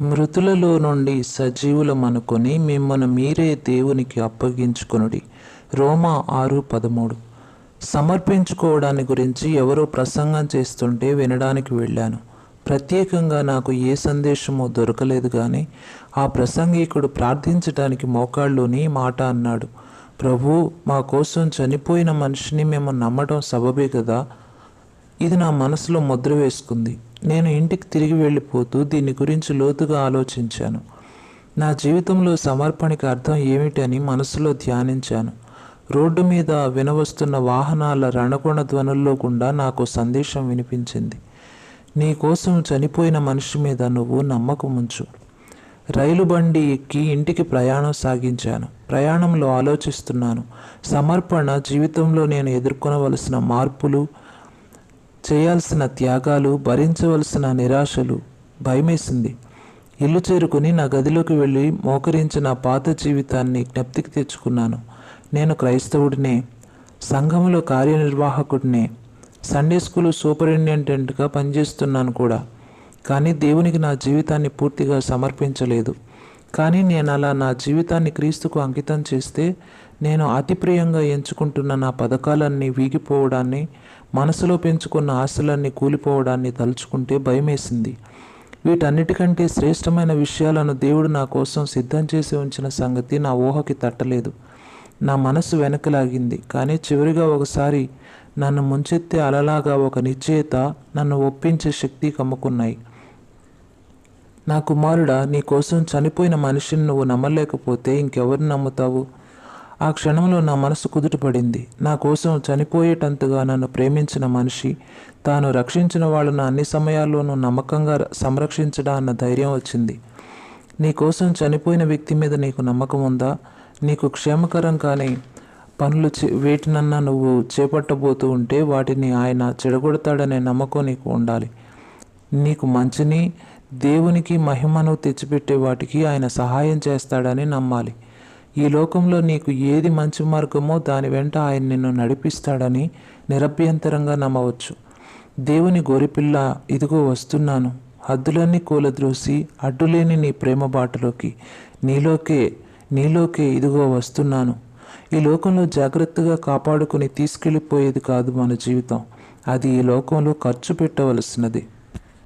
మృతులలో నుండి సజీవులమనుకొని మిమ్మల్ని మీరే దేవునికి అప్పగించుకొనుడి. రోమా ఆరు పదమూడు. సమర్పించుకోవడాన్ని గురించి ఎవరో ప్రసంగం చేస్తుంటే వినడానికి వెళ్ళాను. ప్రత్యేకంగా నాకు ఏ సందేశమో దొరకలేదు కానీ ఆ ప్రసంగికుడు ప్రార్థించడానికి మోకాళ్ళుని మాట అన్నాడు. ప్రభు మా కోసం చనిపోయిన మనిషిని మేము నమ్మడం సబబే కదా? ఇది నా మనసులో ముద్ర వేసుకుంది. నేను ఇంటికి తిరిగి వెళ్ళిపోతూ దీని గురించి లోతుగా ఆలోచించాను. నా జీవితంలో సమర్పణకి అర్థం ఏమిటని మనసులో ధ్యానించాను. రోడ్డు మీద వినవస్తున్న వాహనాల రణకొణ ధ్వనుల్లో గుండా నాకు సందేశం వినిపించింది. నీ కోసం చనిపోయిన మనిషి మీద నువ్వు నమ్మకం ఉంచు రైలు బండి ఎక్కి ఇంటికి ప్రయాణం సాగించాను. ప్రయాణంలో ఆలోచిస్తున్నాను. సమర్పణ జీవితంలో నేను ఎదుర్కొనవలసిన మార్పులు చేయాల్సిన త్యాగాలు భరించవలసిన నిరాశలు భయమేసింది. ఇల్లు చేరుకుని నా గదిలోకి వెళ్ళి మోకరించిన పాత జీవితాన్ని జ్ఞప్తికి తెచ్చుకున్నాను. నేను క్రైస్తవుడినే సంఘంలో కార్యనిర్వాహకుడినే సండే స్కూల్ సూపరింటెండెంట్గా పనిచేస్తున్నాను కూడా. కానీ దేవునికి నా జీవితాన్ని పూర్తిగా సమర్పించలేదు. కానీ నేను అలా నా జీవితాన్ని క్రీస్తుకు అంకితం చేస్తే నేను అతి ప్రియంగా ఎంచుకుంటున్న నా పథకాలన్నీ వీగిపోవడాన్ని మనసులో పెంచుకున్న ఆశలన్నీ కూలిపోవడాన్ని తలుచుకుంటే భయమేసింది. వీటన్నిటికంటే శ్రేష్టమైన విషయాలను దేవుడు నా కోసం సిద్ధం చేసి ఉంచిన సంగతి నా ఊహకి తట్టలేదు. నా మనసు వెనకలాగింది కానీ చివరిగా ఒకసారి నన్ను ముంచెత్తే అలలాగా ఒక నిశ్చయిత నన్ను ఒప్పించే శక్తి కమ్ముకున్నాయి. నా కుమారుడా నీ కోసం చనిపోయిన మనిషిని నువ్వు నమ్మలేకపోతే ఇంకెవరిని నమ్ముతావు? ఆ క్షణంలో నా మనసు కుదుటపడింది. నా కోసం చనిపోయేటంతగా నన్ను ప్రేమించిన మనిషి తాను రక్షించిన వాళ్ళను అన్ని సమయాల్లోనూ నమ్మకంగా సంరక్షించడా అన్న ధైర్యం వచ్చింది. నీ కోసం చనిపోయిన వ్యక్తి మీద నీకు నమ్మకం ఉందా? నీకు క్షేమకరం కానీ పనులు చే వేటినన్నా నువ్వు చేపట్టబోతూ ఉంటే వాటిని ఆయన చెడగొడతాడనే నమ్మకం నీకు ఉండాలి. నీకు మంచిని దేవునికి మహిమను తెచ్చిపెట్టే వాటికి ఆయన సహాయం చేస్తాడని నమ్మాలి. ఈ లోకంలో నీకు ఏది మంచి మార్గమో దాని వెంట ఆయన నిన్ను నడిపిస్తాడని నిరభ్యంతరంగా నమ్మవచ్చు. దేవుని గొరిపిల్ల ఇదిగో వస్తున్నాను. హద్దులన్నీ కూలద్రోసి అడ్డులేని నీ ప్రేమ బాటలోకి నీలోకే నీలోకే ఇదిగో వస్తున్నాను. ఈ లోకంలో జాగ్రత్తగా కాపాడుకుని తీసుకెళ్ళిపోయేది కాదు మన జీవితం. అది ఈ లోకంలో ఖర్చు పెట్టవలసినది.